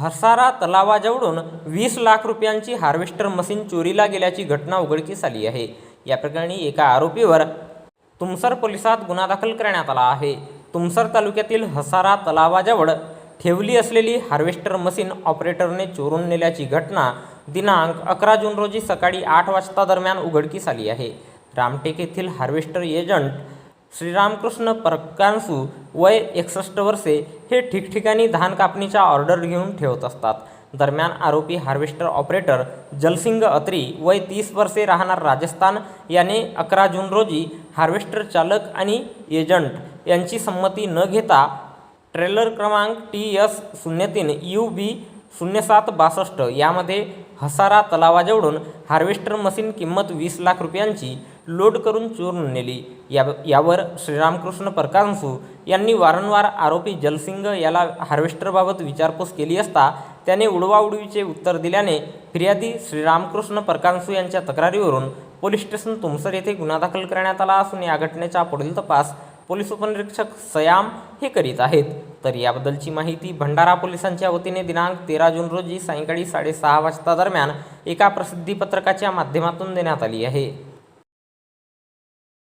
हसारा तलावाजवळून वीस लाख रुपयांची harvester machine चोरीला गेल्याची घटना उघडकीस आली आहे. या प्रकरणी एका आरोपीवर तुमसर पोलिसात गुन्हा दाखल करण्यात आला आहे. तुमसर तालुक्यातील हसारा तलावाजवळ ठेवली असलेली हार्वेस्टर मशीन ऑपरेटरने चोरून नेल्याची घटना दिनांक अकरा जून रोजी सकाळी आठ वाजता दरम्यान उघडकीस आली आहे. रामटेक येथील हार्वेस्टर एजंट श्रीरामकृष्ण परकांसू वय एकसष्ट वर्षे हे ठिकठिकाणी धान कापणीच्या ऑर्डर घेऊन ठेवत असतात. दरम्यान आरोपी हार्वेस्टर ऑपरेटर जलसिंग अत्री वय तीस वर्षे राहणार राजस्थान याने अकरा जून रोजी हार्वेस्टर चालक आणि एजंट यांची संमती न घेता ट्रेलर क्रमांक टी एस शून्य तीन यू बी शून्य सात बासष्ट यामध्ये हसारा तलावाजवळून हार्वेस्टर मशीन किंमत वीस लाख रुपयांची लोड करून चोरून नेली. या यावर श्रीरामकृष्ण परकांसू यांनी वारंवार आरोपी जलसिंग याला हार्वेस्टरबाबत विचारपूस केली असता त्याने उडवाउडवीचे उत्तर दिल्याने फिर्यादी श्रीरामकृष्ण परकांसू यांच्या तक्रारीवरून पोलीस स्टेशन तुमसर येथे गुन्हा दाखल करण्यात आला असून या घटनेचा पुढील तपास पोलीस उपनिरीक्षक सयाम हे करीत आहेत. तर याबद्दलची माहिती भंडारा पोलिसांच्या वतीने दिनांक तेरा जून रोजी सायंकाळी साडेसहा वाजता दरम्यान एका प्रसिद्धीपत्रकाच्या माध्यमातून देण्यात आली आहे.